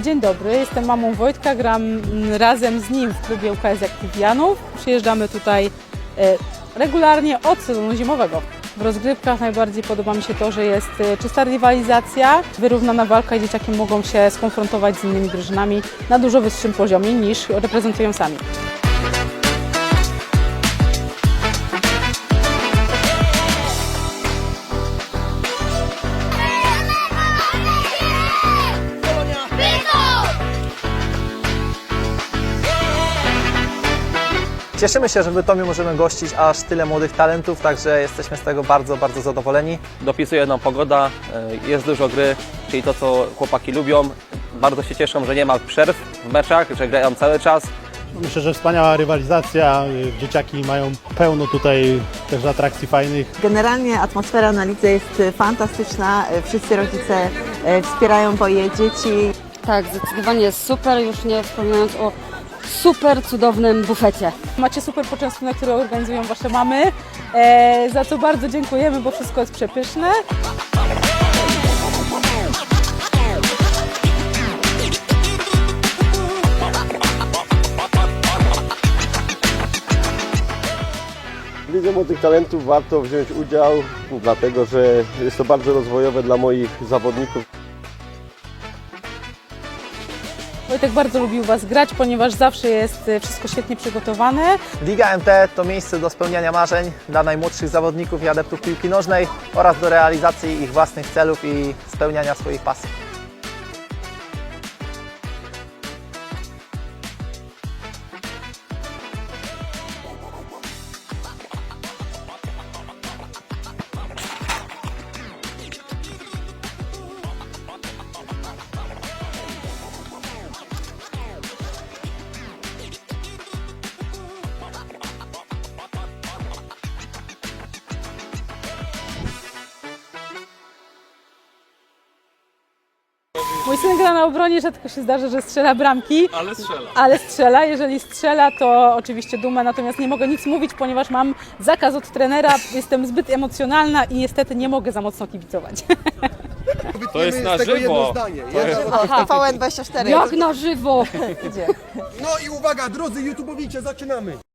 dzień dobry. Jestem mamą Wojtka, gram mm, razem z nim w klubie UKS Aktywianów. Przyjeżdżamy tutaj e, regularnie od sezonu zimowego. W rozgrywkach najbardziej podoba mi się to, że jest e, czysta rywalizacja, wyrównana walka i dzieciaki mogą się skonfrontować z innymi drużynami na dużo wyższym poziomie niż reprezentują sami. Cieszymy się, że w Bytomiu możemy gościć aż tyle młodych talentów, także jesteśmy z tego bardzo, bardzo zadowoleni. Dopisuje nam pogoda, y, jest dużo gry, czyli to, co chłopaki lubią. Bardzo się cieszą, że nie ma przerw w meczach, że grają cały czas. Myślę, że wspaniała rywalizacja. y, Dzieciaki mają pełno tutaj też atrakcji fajnych. Generalnie atmosfera na lidze jest e, fantastyczna. E, Wszyscy rodzice e, wspierają moje dzieci. Tak, zdecydowanie jest super, już nie wspominając o super cudownym bufecie. Macie super poczęstunek, który organizują Wasze mamy, e, za co bardzo dziękujemy, bo wszystko jest przepyszne. Lidze Młodych Talentów warto wziąć udział, dlatego że jest to bardzo rozwojowe dla moich zawodników. Wojtek bardzo lubił Was grać, ponieważ zawsze jest e, wszystko świetnie przygotowane. Liga MT to miejsce do spełniania marzeń dla najmłodszych zawodników i adeptów piłki nożnej oraz do realizacji ich własnych celów i spełniania swoich pasji. Mój syn gra na obronie, rzadko się zdarza, że strzela bramki. Ale strzela. Ale strzela. Jeżeli strzela, to oczywiście duma, natomiast nie mogę nic mówić, ponieważ mam zakaz od trenera, jestem zbyt emocjonalna i niestety nie mogę za mocno kibicować. To jest na żywo. TVN24. Jak na żywo! No i uwaga, drodzy YouTubeowicze, zaczynamy!